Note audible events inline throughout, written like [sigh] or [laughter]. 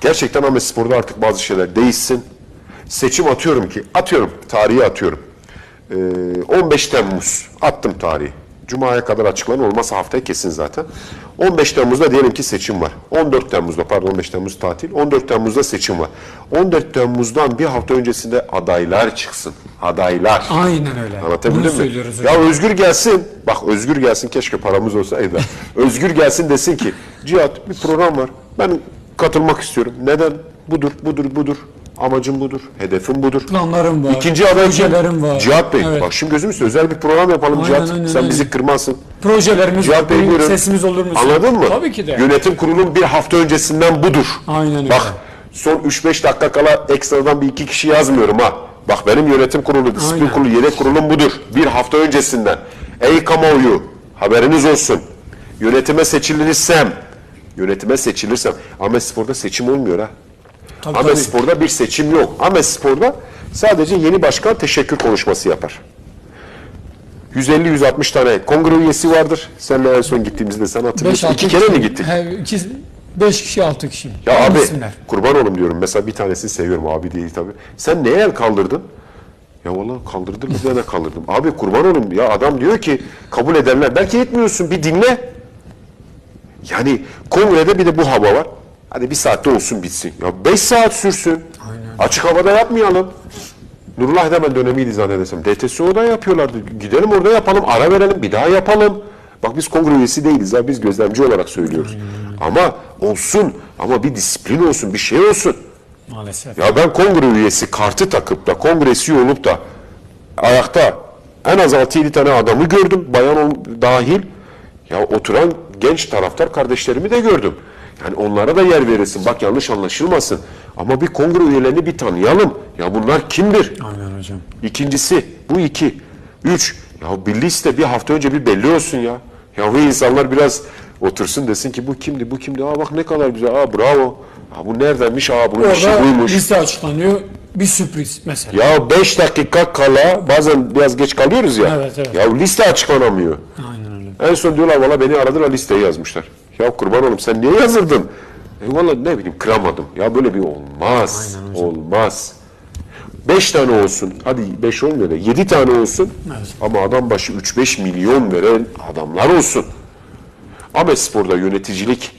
Gerçekten Ahmet Spor'da artık bazı şeyler değişsin. Seçim atıyorum ki, atıyorum, tarihi atıyorum. Ee, 15 Temmuz attım tarihi. Cuma'ya kadar açıklanır olmazsa haftaya kesin zaten. 15 Temmuz'da diyelim ki seçim var. 14 Temmuz'da pardon 15 Temmuz tatil. 14 Temmuz'da seçim var. 14 Temmuz'dan bir hafta öncesinde adaylar çıksın. Adaylar. Aynen öyle. Anlatabildim Bunu mi? söylüyoruz Ya hocam. Özgür gelsin. Bak Özgür gelsin keşke paramız olsaydı. [laughs] Özgür gelsin desin ki Cihat bir program var. Ben katılmak istiyorum. Neden? Budur, budur, budur. Amacım budur. Hedefim budur. Planlarım var. İkinci aday var. Cihat Bey. Evet. Bak şimdi gözüm özel bir program yapalım Aynen, Cihat. aynen, Sen aynen. bizi kırmazsın. Projelerimiz Cihat var. Bey buyurun. Sesimiz olur mu? Anladın mı? Tabii ki de. Yönetim kurulunun bir hafta öncesinden budur. Aynen öyle. Bak son 3-5 dakika kala ekstradan bir iki kişi yazmıyorum ha. Bak benim yönetim kurulu, disiplin Aynen. kurulu, yedek kurulum budur. Bir hafta öncesinden. Ey kamuoyu haberiniz olsun. Yönetime seçilirsem, yönetime seçilirsem. Ahmet Spor'da seçim olmuyor ha. Tabii, Ahmet tabii. Spor'da bir seçim yok. Ahmet Spor'da sadece yeni başkan teşekkür konuşması yapar. 150-160 tane kongre üyesi vardır. Senle en son gittiğimizde sen hatırlıyorsun. İki kere mi gittik? He, iki, beş kişi, altı kişi. Ya Aynı abi isimler. kurban olayım diyorum. Mesela bir tanesini seviyorum abi değil tabii. Sen neye el kaldırdın? Ya vallahi kaldırdım bir tane kaldırdım. Abi kurban olayım ya adam diyor ki kabul edenler. Belki etmiyorsun bir dinle. Yani kongrede bir de bu hava var. Hadi bir saatte olsun bitsin. Ya beş saat sürsün. Açık havada yapmayalım. Nurullah Hemen dönemiydi zannedersem. DTSO'da yapıyorlardı. Gidelim orada yapalım, ara verelim, bir daha yapalım. Bak biz kongre üyesi değiliz ha, biz gözlemci olarak söylüyoruz. Ama olsun, ama bir disiplin olsun, bir şey olsun. Maalesef. Ya ben kongre üyesi kartı takıp da kongresi olup da ayakta en az 6-7 tane adamı gördüm, bayan dahil. Ya oturan genç taraftar kardeşlerimi de gördüm. Yani onlara da yer verilsin. Bak yanlış anlaşılmasın. Ama bir kongre üyelerini bir tanıyalım. Ya bunlar kimdir? Aynen hocam. İkincisi bu iki. Üç. Ya bir liste bir hafta önce bir belli olsun ya. Ya bu insanlar biraz otursun desin ki bu kimdi bu kimdi. Aa bak ne kadar güzel. Aa bravo. Aa bu neredenmiş? Aa bunun işi Orada buymuş. liste açıklanıyor. Bir sürpriz mesela. Ya 5 dakika kala bazen biraz geç kalıyoruz ya. Evet, evet. Ya liste açıklanamıyor. Aynen. En son diyorlar valla beni aradılar listeyi yazmışlar. Ya kurban oğlum sen niye yazırdın? E valla ne bileyim kıramadım. Ya böyle bir olmaz. Olmaz. Beş tane olsun. Hadi beş olmuyor da yedi tane olsun. Evet. Ama adam başı 3-5 milyon veren adamlar olsun. Ahmet Spor'da yöneticilik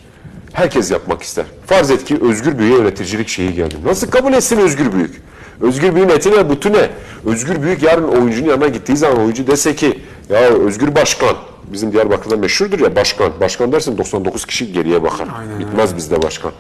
herkes yapmak ister. Farz et ki Özgür Büyük'e yöneticilik şeyi geldi. Nasıl kabul etsin Özgür Büyük? Özgür Büyük'ün eti ne, butu ne? Özgür Büyük yarın oyuncunun yanına gittiği zaman oyuncu dese ki ya Özgür Başkan, bizim Diyarbakır'da meşhurdur ya başkan. Başkan dersin 99 kişi geriye bakar. Bitmez bizde başkan.